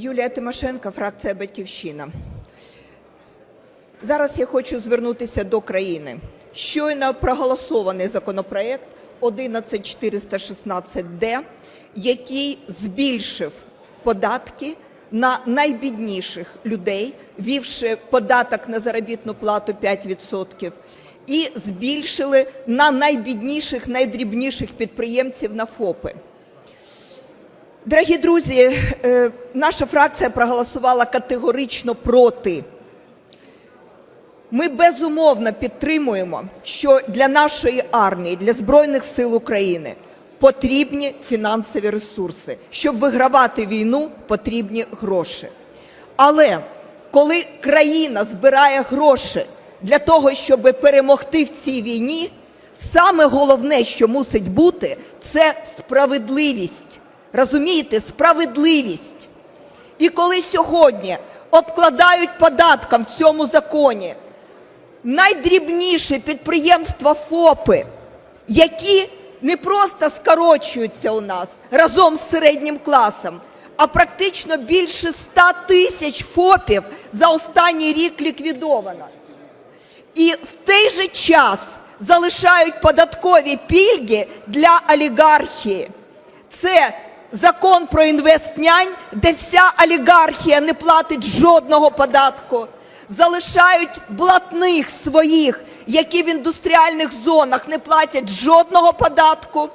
Юлія Тимошенко, фракція Батьківщина. Зараз я хочу звернутися до країни. Щойно проголосований законопроект 11416-д, який збільшив податки на найбідніших людей, ввівши податок на заробітну плату 5%, і збільшили на найбідніших, найдрібніших підприємців на ФОПи. Дорогі друзі, е, наша фракція проголосувала категорично проти. Ми безумовно підтримуємо, що для нашої армії, для Збройних сил України потрібні фінансові ресурси. Щоб вигравати війну, потрібні гроші. Але коли країна збирає гроші для того, щоб перемогти в цій війні, саме головне, що мусить бути, це справедливість. Розумієте, справедливість. І коли сьогодні обкладають податком в цьому законі найдрібніші підприємства ФОПи, які не просто скорочуються у нас разом з середнім класом, а практично більше 100 тисяч ФОПів за останній рік ліквідовано. І в той же час залишають податкові пільги для олігархії. Це закон про інвестнянь, де вся олігархія не платить жодного податку. Залишають блатних своїх, які в індустріальних зонах не платять жодного податку.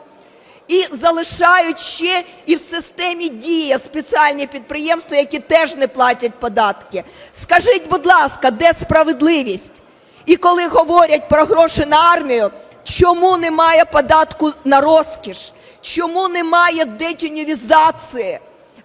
І залишають ще і в системі дія спеціальні підприємства, які теж не платять податки. Скажіть, будь ласка, де справедливість? І коли говорять про гроші на армію, чому немає податку на розкіш? Чому немає детюнівізації?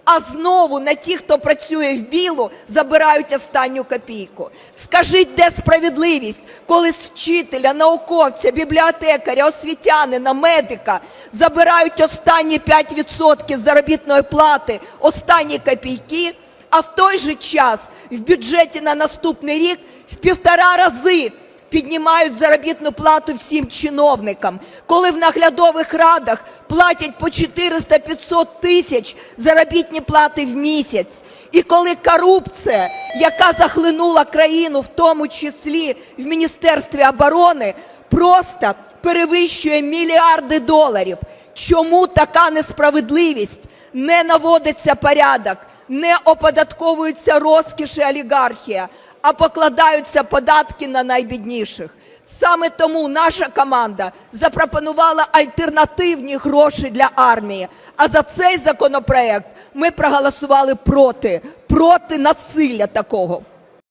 А знову на ті, хто працює в білу, забирають останню копійку. Скажіть, де справедливість, коли з вчителя, науковця, бібліотекаря, освітянина, медика забирають останні 5% заробітної плати, останні копійки, а в той же час в бюджеті на наступний рік в півтора рази піднімають заробітну плату всім чиновникам, коли в наглядових радах платять по 400-500 тисяч заробітні плати в місяць. І коли корупція, яка захлинула країну, в тому числі в Міністерстві оборони, просто перевищує мільярди доларів. Чому така несправедливість? Не наводиться порядок, не оподатковується розкіш і олігархія, а покладаються податки на найбідніших. Саме тому наша команда запропонувала альтернативні гроші для армії. А за цей законопроект ми проголосували проти, проти насилля такого.